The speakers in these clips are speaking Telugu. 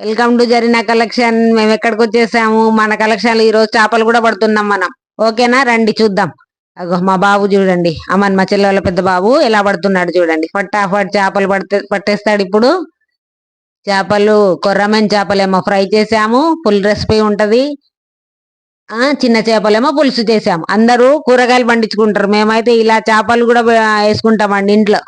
వెల్కమ్ టు జరినా కలెక్షన్ మేము ఎక్కడికి వచ్చేసాము? మన కలెక్షన్ ఈ రోజు చేపలు కూడా పడుతున్నాం మనం. ఓకేనా? రండి చూద్దాం. అగో మా బాబు చూడండి. అమ్మన్ మా చెల్లె పెద్ద బాబు ఎలా పడుతున్నాడు చూడండి. ఫటాఫట్ చేపలు పడితే పట్టేస్తాడు ఇప్పుడు. చేపలు కొర్రమైన చేపలేమో ఫ్రై చేసాము. ఫుల్ రెసిపీ ఉంటది. ఆ చిన్న చేపలేమో పులుసు చేసాము. అందరూ కూరగాయలు పండించుకుంటారు. మేమైతే ఇలా చేపలు కూడా వేసుకుంటామండి ఇంట్లో.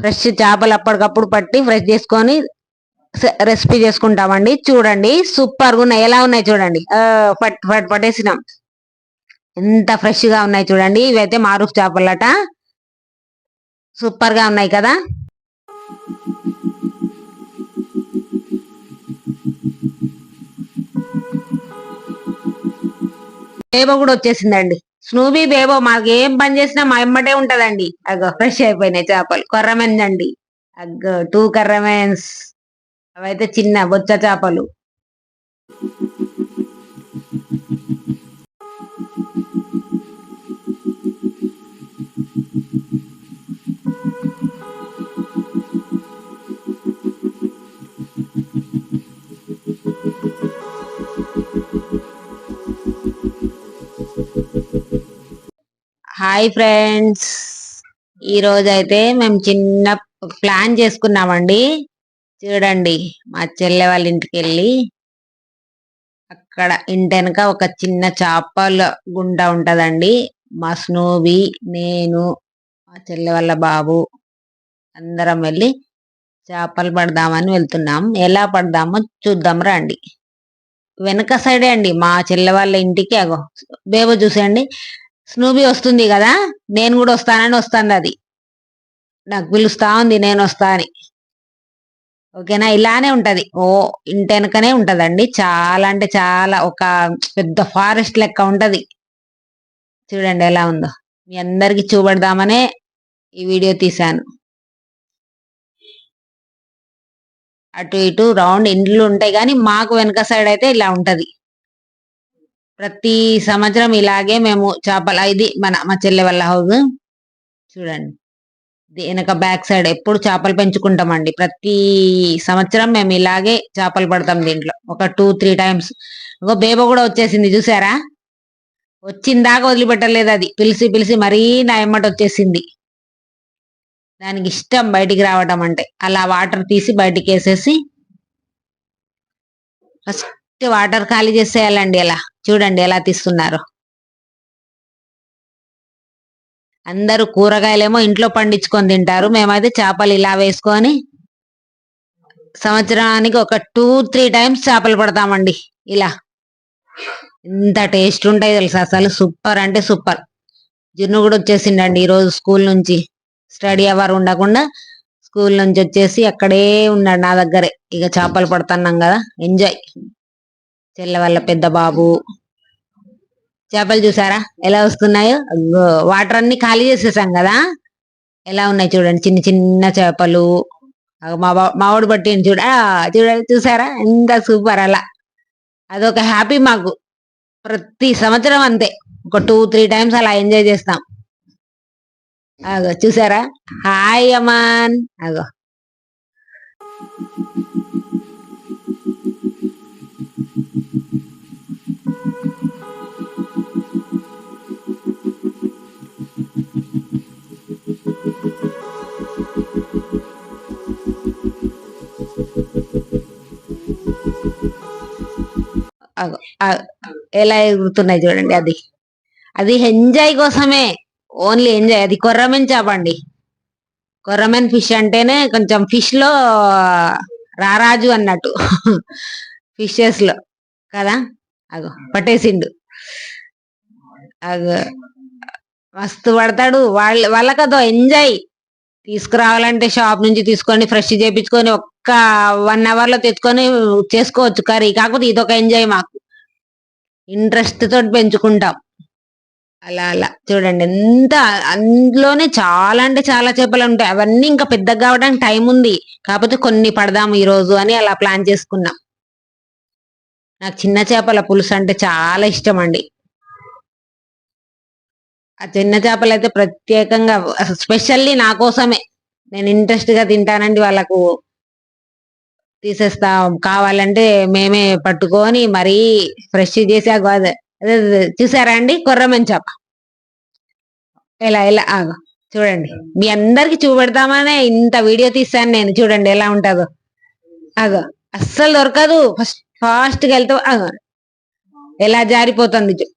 ఫ్రెష్ చేపలు అప్పటికప్పుడు పట్టి ఫ్రెష్ చేసుకొని రెసిపీ చేసుకుంటామండి. చూడండి సూపర్గా ఉన్నాయి. ఎలా ఉన్నాయి చూడండి. ఆ, పట్ పట్ పట్టేసినాం. ఎంత ఫ్రెష్గా ఉన్నాయి చూడండి. ఇవైతే మారూఫ్ చేపలట. సూపర్గా ఉన్నాయి కదా. బేబో కూడా వచ్చేసిందండి. స్నూబీ బేబో మాకు ఏం పని చేసినా మా ఎమ్మటే ఉంటదండి. అగ్గో ఫ్రెష్ అయిపోయినాయి చేపలు. కొర్రమెన్స్ అండి అగ్గో టూ కర్రమెన్స్ అవైతే చిన్న బొచ్చ చేపలు. హాయ్ ఫ్రెండ్స్ ఈ అయితే మేము చిన్న ప్లాన్ చేసుకున్నామండి. చూడండి మా చెల్లె వాళ్ళ ఇంటికి వెళ్ళి అక్కడ ఇంటి వెనక ఒక చిన్న చేపల గుండ ఉంటదండి. మా స్నోబి నేను మా చెల్లె వాళ్ళ బాబు అందరం వెళ్ళి చేపలు పడదామని వెళ్తున్నాం. ఎలా పడదామో చూద్దాం రండి. వెనక సైడే అండి మా చెల్లె వాళ్ళ ఇంటికి అగో బేబో చూసేయండి. స్నూబీ వస్తుంది కదా నేను కూడా వస్తానని వస్తుంది అది. నాకు పిలుస్తా ఉంది నేను వస్తా అని. ఓకేనా? ఇలానే ఉంటది. ఓ ఇంటి వెనకనే ఉంటదండి. చాలా అంటే చాలా ఒక పెద్ద ఫారెస్ట్ లెక్క ఉంటది. చూడండి ఎలా ఉందో. మీ అందరికి చూపెడదామనే ఈ వీడియో తీశాను. అటు ఇటు రౌండ్ ఇండ్లు ఉంటాయి కానీ మాకు వెనక సైడ్ అయితే ఇలా ఉంటది. ప్రతి సంవత్సరం ఇలాగే మేము చేపల ఇది మన మా చెల్లె వాళ్ళ హౌస్. చూడండి. వెనక బ్యాక్ సైడ్ ఎప్పుడు చేపలు పెంచుకుంటామండి. ప్రతి సంవత్సరం మేము ఇలాగే చేపలు పడతాం దీంట్లో. ఒక టూ త్రీ టైమ్స్. ఒక బేబ కూడా వచ్చేసింది చూసారా? వచ్చిందాకా వదిలిపెట్టలేదు అది. పిలిచి పిలిచి మరీ నా ఎమ్మట వచ్చేసింది. దానికి ఇష్టం బయటికి రావడం అంటే. అలా వాటర్ తీసి బయటికి వేసేసి ఫస్ట్ వాటర్ ఖాళీ చేసేయాలండి ఎలా చూడండి ఎలా తీస్తున్నారు. అందరూ కూరగాయలేమో ఇంట్లో పండించుకొని తింటారు. మేమైతే చేపలు ఇలా వేసుకొని సంవత్సరానికి ఒక టూ త్రీ టైమ్స్ చేపలు పడతామండి. ఇలా ఎంత టేస్ట్ ఉంటాయి తెలుసా అసలు. సూపర్ అంటే సూపర్. జున్ను కూడా వచ్చేసిండండి ఈరోజు స్కూల్ నుంచి. స్టడీ అవర్ ఉండకుండా స్కూల్ నుంచి వచ్చేసి అక్కడే ఉన్నాడు నా దగ్గరే. ఇక చేపలు పడుతున్నాం కదా. ఎంజాయ్. చెల్ల వాళ్ళ పెద్ద బాబు. చేపలు చూసారా? ఎలా వస్తున్నాయో? వాటర్ అన్ని ఖాళీ చేసేసాం కదా? ఎలా ఉన్నాయి చూడండి చిన్న చిన్న చేపలు. మా బా మావాడు పట్టింది చూడ. చూడండి చూసారా? ఎంత సూపర్ అలా. అదొక హ్యాపీ మాకు. ప్రతి సంవత్సరం అంతే. ఒక టూ త్రీ టైమ్స్ అలా ఎంజాయ్ చేస్తాం. అగో చూసారా? హాయ్ అమాన్. అగో. ఎలా ఎగురుతున్నాయి చూడండి అది. అది ఎంజాయ్ కోసమే. ఓన్లీ ఎంజాయ్ అది కొర్రమెన్ చేపండి కొర్రమెన్ ఫిష్ అంటేనే కొంచెం ఫిష్లో రారాజు అన్నట్టు. ఫిషెస్లో. కదా? అగో పట్టేసిండు. అగో మస్తు పడతాడు. వాళ్ళ వాళ్ళకదో ఎంజాయ్ తీసుకురావాలంటే షాప్ నుంచి తీసుకొని ఫ్రెష్ చేపించుకొని ఒక్క వన్ అవర్లో తెచ్చుకొని చేసుకోవచ్చు. కర్రీ కాకపోతే ఇదొక ఎంజాయ్ మాకు. ఇంట్రెస్ట్ తోటి పెంచుకుంటాం. అలా అలా. చూడండి ఎంత అందులోనే చాలా అంటే చాలా చేపలు ఉంటాయి. అవన్నీ ఇంకా పెద్దగా కావడానికి టైం ఉంది. కాకపోతే కొన్ని పడదాం ఈ రోజు అని అలా ప్లాన్ చేసుకున్నాం. నాకు చిన్న చేపల పులుసు అంటే చాలా ఇష్టం అండి ఆ చిన్న చేపలు అయితే ప్రత్యేకంగా స్పెషల్లీ నా కోసమే. నేను ఇంట్రెస్ట్గా తింటానండి వాళ్ళకు. తీసేస్తాం. కావాలంటే మేమే పట్టుకొని మరీ ఫ్రెష్ చేసి ఆ చూసారా అండి? కొర్రమని చేప ఎలా ఎలా ఆగో చూడండి. మీ అందరికి చూపెడతామనే ఇంత వీడియో తీస్తాను నేను. చూడండి ఎలా ఉంటుందో. అగో అస్సలు దొరకదు. ఫస్ట్ ఫాస్ట్ వెళ్తావు అగో ఎలా జారిపోతుంది చూ-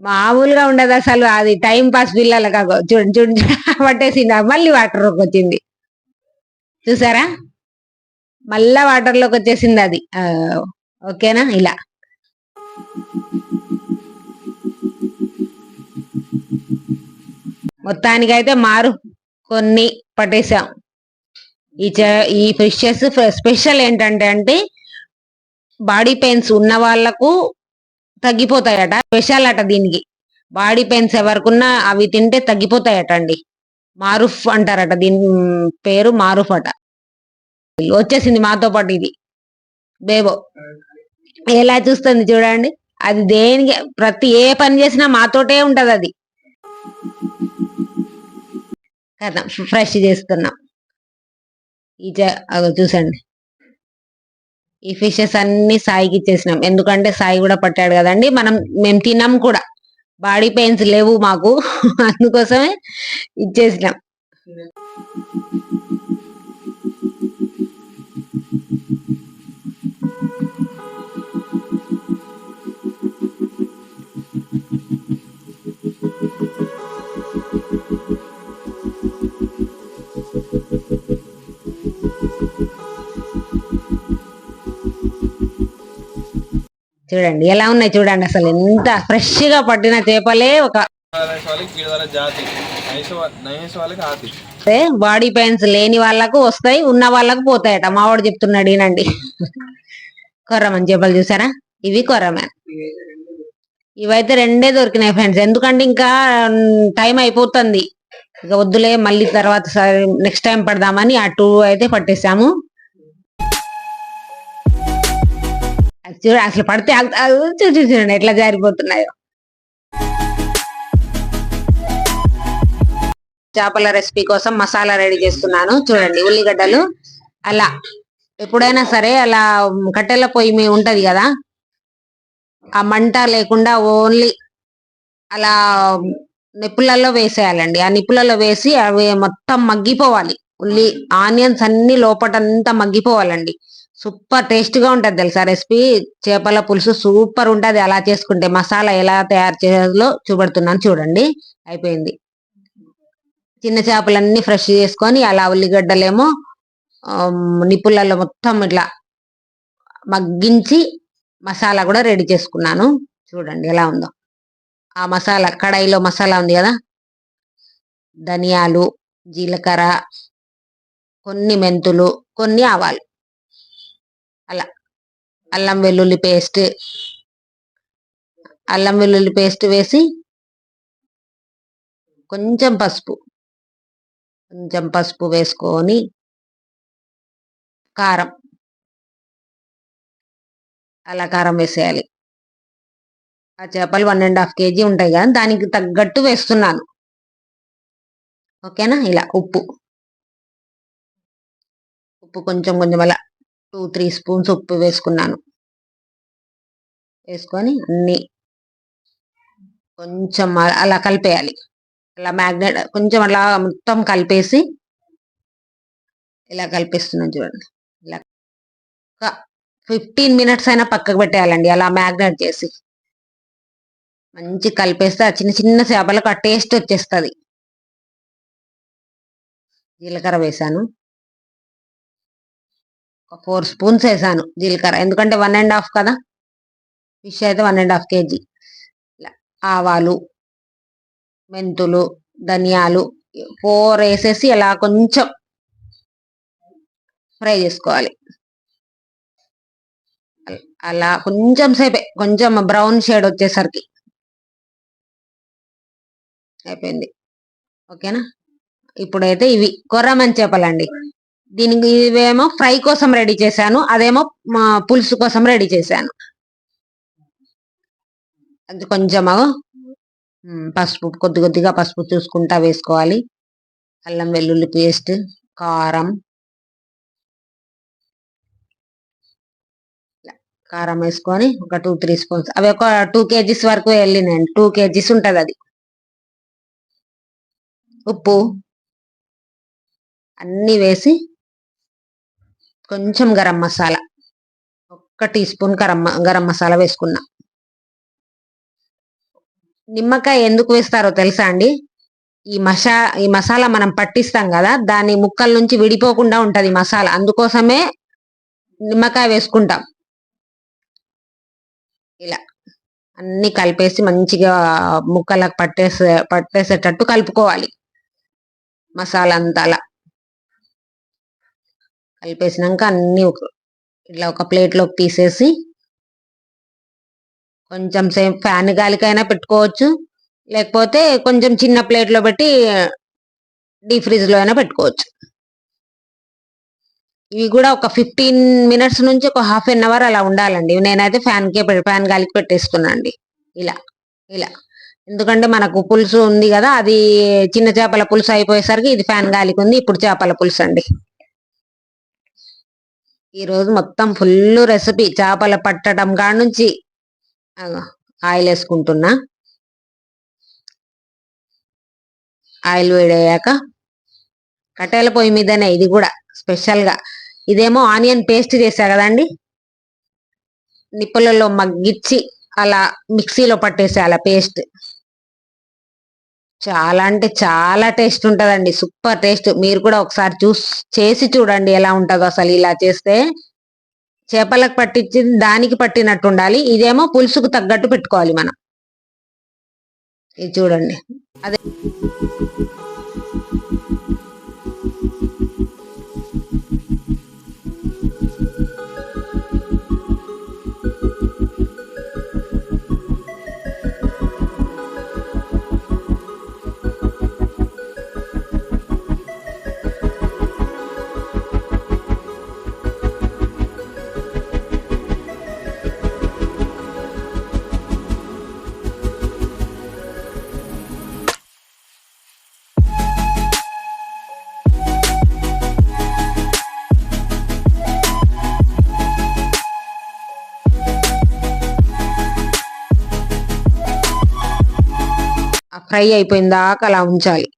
మామూలుగా ఉండదు అసలు. అది టైం పాస్ పిల్లలకు అగో చూడండి చూడండి. పట్టేసింది. మళ్ళీ వాటర్ వచ్చింది. చూసారా? మళ్ళా వాటర్లోకి వచ్చేసింది అది. ఓకేనా? ఇలా. మొత్తానికైతే మారు. కొన్ని పట్టేసాం. ఈ ఈ ఫిషెస్ స్పెషల్ ఏంటంటే అంటే బాడీ పెయిన్స్ ఉన్న వాళ్ళకు తగ్గిపోతాయట. స్పెషల్ అట దీనికి. బాడీ పెయిన్స్ ఎవరికున్నా అవి తింటే తగ్గిపోతాయట అండి మారుఫ్ అంటారట. దీని పేరు మారుఫ్ అట. వచ్చేసింది మాతో పాటు ఇది. బేబో. ఎలా చూస్తుంది చూడండి. అది దేనికి ప్రతి ఏ పని చేసినా మాతోటే ఉంటది అది. కదా ఫ్రెష్ చేస్తున్నాం ఈ అగో చూసండి. ఈ ఫిషెస్ అన్ని సాయికి ఇచ్చేసినాం. ఎందుకంటే సాయి కూడా పట్టాడు కదండి. మనం మేము తిన్నాం కూడా. బాడీ పెయిన్స్ లేవు మాకు. అందుకోసమే ఇచ్చేసినాం. చూడండి ఎలా ఉన్నాయి చూడండి అసలు. ఎంత ఫ్రెష్గా పట్టిన చేపలే ఒక బాడీ పెయిన్స్ లేని వాళ్ళకు వస్తాయి ఉన్న వాళ్ళకు పోతాయట. మావాడు చెప్తున్నాడు ఈనండి కొర్రమని చేపలు చూసారా? ఇవి కొర్రమన్ ఇవైతే రెండే దొరికినాయి ఫ్రెండ్స్. ఎందుకంటే ఇంకా టైం అయిపోతుంది. ఇక వద్దులే మళ్ళీ తర్వాత నెక్స్ట్ టైం పడదామని ఆ టూ అయితే పట్టేసాము. చూడ అసలు పడితే చూసి చూడండి ఎట్లా జారిపోతున్నాయో. చేపల రెసిపీ కోసం మసాలా రెడీ చేస్తున్నాను. చూడండి ఉల్లిగడ్డలు. అలా ఎప్పుడైనా సరే అలా కట్టెల పొయ్యి మీ ఉంటది కదా? ఆ మంట లేకుండా ఓన్లీ అలా నిప్పులలో వేసేయాలండి. ఆ నిప్పులలో వేసి అవి మొత్తం మగ్గిపోవాలి. ఉల్లి ఆనియన్స్ అన్ని లోపటంతా మగ్గిపోవాలండి. సూపర్ టేస్ట్గా ఉంటుంది తెలుసా రెసిపీ. చేపల పులుసు సూపర్ ఉంటుంది. అలా చేసుకుంటే మసాలా ఎలా తయారు చేయాలో చూపెడుతున్నాను. చూడండి. అయిపోయింది. చిన్న చేపలన్నీ ఫ్రెష్ చేసుకొని అలా ఉల్లిగడ్డలేమో నిప్పులలో మొత్తం ఇట్లా మగ్గించి మసాలా కూడా రెడీ చేసుకున్నాను. చూడండి ఎలా ఉందో. ఆ మసాలా కడాయిలో మసాలా ఉంది కదా? ధనియాలు జీలకర్ర కొన్ని మెంతులు కొన్ని ఆవాలు. అల్లం వెల్లుల్లి పేస్ట్ అల్లం వెల్లుల్లి పేస్ట్ వేసి కొంచెం పసుపు కొంచెం పసుపు వేసుకొని కారం అలా కారం వేసేయాలి. ఆ చేపలు వన్ అండ్ హాఫ్ కేజీ ఉంటాయి కదా దానికి తగ్గట్టు వేస్తున్నాను. ఓకేనా? ఇలా ఉప్పు ఉప్పు కొంచెం కొంచెం అలా టూ త్రీ స్పూన్స్ ఉప్పు వేసుకున్నాను. వేసుకొని అన్ని కొంచెం అలా- కలిపేయాలి. అలా మ్యాగ్నెట్ కొంచెం అలా మొత్తం కలిపేసి ఇలా కలిపిస్తున్నాను చూడండి. ఇలా ఒక ఫిఫ్టీన్ మినిట్స్ అయినా పక్కకు పెట్టేయాలండి. అలా మ్యాగ్నెట్ చేసి మంచి కలిపేస్తే ఆ చిన్న చిన్న చేపలకు ఆ టేస్ట్ వచ్చేస్తుంది. జీలకర్ర వేసాను. ఒక ఫోర్ స్పూన్స్ వేసాను జీలకర్ర. ఎందుకంటే వన్ అండ్ హాఫ్ కదా. ఫిష్ అయితే వన్ అండ్ హాఫ్ కేజీ. ఆవాలు మెంతులు ధనియాలు ఫోర్ వేసేసి అలా కొంచెం ఫ్రై చేసుకోవాలి. అలా కొంచెం సేపే కొంచెం బ్రౌన్ షేడ్ వచ్చేసరికి. అయిపోయింది. ఓకేనా? ఇప్పుడైతే ఇవి కొర్రమని చేపలండి దీనికి ఇవేమో ఫ్రై కోసం రెడీ చేశాను. అదేమో పులుసు కోసం రెడీ చేశాను. అది కొంచెం పసుపు కొద్ది కొద్దిగా పసుపు చూసుకుంటా వేసుకోవాలి. అల్లం వెల్లుల్లి పేస్ట్ కారం. కారం వేసుకొని ఒక టూ త్రీ స్పూన్స్ అవి ఒక టూ కేజీస్ వరకు వెళ్ళినాయండి టూ కేజీస్ ఉంటుంది అది. ఉప్పు అన్నీ వేసి కొంచెం గరం మసాలా. ఒక్క టీ స్పూన్ గరం గరం మసాలా వేసుకున్నా. నిమ్మకాయ ఎందుకు వేస్తారో తెలుసా అండి? ఈ మసా ఈ మసాలా మనం పట్టిస్తాం కదా దాని ముక్కల నుంచి విడిపోకుండా ఉంటది మసాలా. అందుకోసమే నిమ్మకాయ వేసుకుంటాం. ఇలా. అన్ని కలిపేసి మంచిగా ముక్కలకు పట్టేసే పట్టేసేటట్టు కలుపుకోవాలి. మసాలా అంతా అలా. కలిపేసినాక అన్ని ఒక- ఇట్లా ఒక ప్లేట్లోకి తీసేసి కొంచెం సేపు ఫ్యాన్ గాలికైనా పెట్టుకోవచ్చు. లేకపోతే కొంచెం చిన్న ప్లేట్లో పెట్టి డీప్ ఫ్రిడ్జ్లో అయినా పెట్టుకోవచ్చు. ఇవి కూడా ఒక ఫిఫ్టీన్ మినిట్స్ నుంచి ఒక హాఫ్ అన్ అవర్ అలా ఉండాలండి. నేనైతే ఫ్యాన్కే ఫ్యాన్ గాలికి పెట్టేసుకున్నా అండి ఇలా ఇలా. ఎందుకంటే మనకు పులుసు ఉంది కదా అది చిన్న చేపల పులుసు అయిపోయేసరికి ఇది ఫ్యాన్ గాలికి ఉంది. ఇప్పుడు చేపల పులుసు అండి ఈ రోజు మొత్తం ఫుల్ రెసిపీ చేపల పట్టడం కాడ నుంచి ఆయిల్ వేసుకుంటున్నా. ఆయిల్ వేడయ్యాక కట్టెల పొయ్యి మీదనే ఇది కూడా స్పెషల్గా. ఇదేమో ఆనియన్ పేస్ట్ చేసా కదండి? నిప్పులలో మగ్గిచ్చి అలా మిక్సీలో పట్టేసా అలా పేస్ట్. చాలా అంటే చాలా టేస్ట్ ఉంటదండి. Super taste. మీరు కూడా ఒకసారి చూస్ చేసి చూడండి ఎలా ఉంటుందో అసలు ఇలా చేస్తే. చేపలకు పట్టించి దానికి పట్టినట్టు ఉండాలి. ఇదేమో పులుసుకు తగ్గట్టు పెట్టుకోవాలి మనం. ఇది చూడండి. అదే ఫ్రై అయిపోయిన దాకా అలా ఉంచాలి.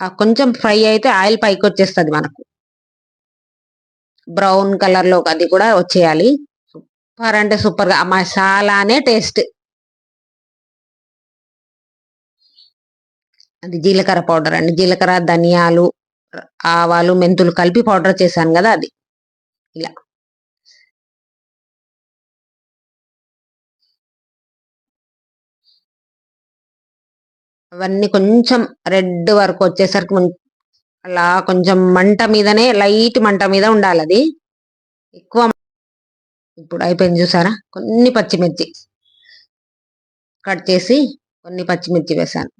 ఆ కొంచెం ఫ్రై అయితే ఆయిల్ పైకి వచ్చేస్తుంది మనకు. బ్రౌన్ కలర్లో అది కూడా వచ్చేయాలి. సూపర్ అంటే సూపర్గా మసాలానే టేస్ట్. అది జీలకర్ర పౌడర్ అండి. జీలకర్ర ధనియాలు ఆవాలు మెంతులు కలిపి పౌడర్ చేశాను కదా అది. ఇలా. అవన్నీ కొంచెం రెడ్ వరకు వచ్చేసరికి అలా కొంచెం మంట మీదనే లైట్ మంట మీద ఉండాలి అది. ఎక్కువ ఇప్పుడు అయిపోయింది చూసారా? కొన్ని పచ్చిమిర్చి కట్ చేసి కొన్ని పచ్చిమిర్చి వేసాను.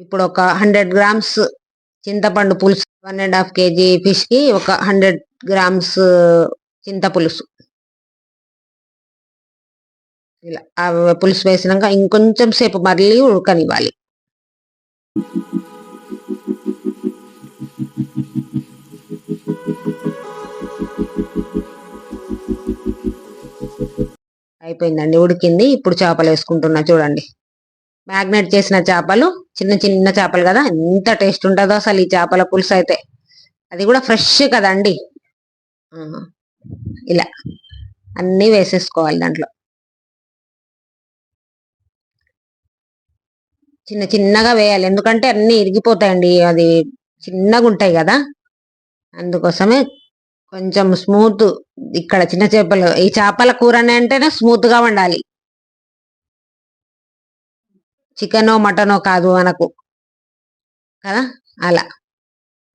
ఇప్పుడు ఒక హండ్రెడ్ గ్రామ్స్ చింతపండు పులుసు వన్ అండ్ హాఫ్ కేజీ ఫిష్కి ఒక హండ్రెడ్ గ్రామ్స్ చింత పులుసు. ఇలా పులుసు వేసినాక ఇంకొంచెం సేపు మళ్ళీ ఉడకనివ్వాలి. అయిపోయిందండి ఉడికింది. ఇప్పుడు చేపలు వేసుకుంటున్నా చూడండి. మ్యాగ్నేట్ చేసిన చేపలు చిన్న చిన్న చేపలు కదా ఎంత టేస్ట్ ఉంటుందో అసలు ఈ చేపల పులుసు అయితే అది కూడా ఫ్రెష్ కదండి. ఇలా అన్నీ వేసేసుకోవాలి దాంట్లో. చిన్న చిన్నగా వేయాలి. ఎందుకంటే అన్ని ఇరిగిపోతాయండి. అది చిన్నగా ఉంటాయి కదా. అందుకోసమే కొంచెం స్మూత్ ఇక్కడ చిన్న చేపలు ఈ చేపల కూర అంటేనే స్మూత్గా చికెనో మటనో కాదు మనకు కదా? అలా.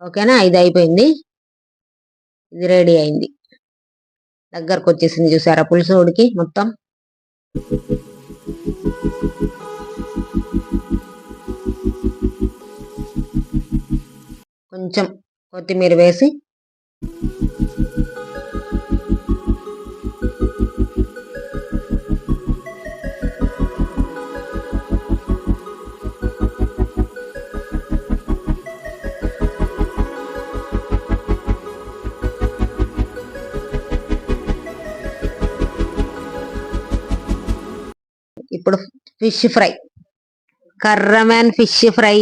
ఓకేనా? ఇది అయిపోయింది. ఇది రెడీ అయింది. దగ్గరకు వచ్చేసింది చూసారా పులుసు ఉడికి మొత్తం? కొంచెం కొత్తిమీర వేసి ఇప్పుడు ఫిష్ ఫ్రై. కర్రమేన్ ఫిష్ ఫ్రై.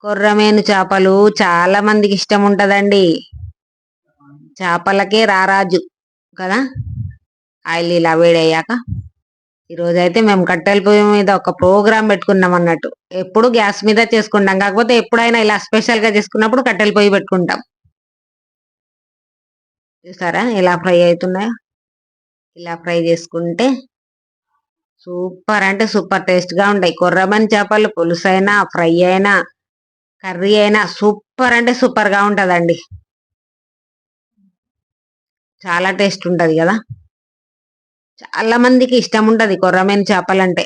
కొర్రమేను చేపలు చాలా మందికి ఇష్టం ఉంటదండి. చేపలకే రారాజు కదా? ఆయిల్ ఇలా వేడయ్యాక ఈరోజు అయితే మేము కట్టెల పొయ్యి మీద ఒక ప్రోగ్రామ్ పెట్టుకున్నాం అన్నట్టు. ఎప్పుడు గ్యాస్ మీద చేసుకుంటాం. కాకపోతే ఎప్పుడైనా ఇలా స్పెషల్గా చేసుకున్నప్పుడు కట్టెల పొయ్యి పెట్టుకుంటాం. చూసారా? ఇలా ఫ్రై అవుతున్నాయో? ఇలా ఫ్రై చేసుకుంటే సూపర్. అంటే సూపర్ టేస్ట్గా ఉంటాయి కొర్రమని చేపలు పులుసు అయినా ఫ్రై అయినా కర్రీ అయినా సూపర్ అంటే సూపర్గా ఉంటదండి. చాలా టేస్ట్ ఉంటది కదా. చాలా మందికి ఇష్టం ఉంటది కొర్రమేను చేపలంటే.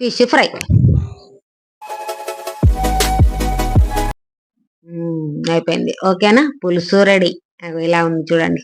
ఫిష్ ఫ్రై మ్మ్, అయిపోయింది. ఓకేనా? పులుసు రెడీ అగో ఇలా ఉంది చూడండి.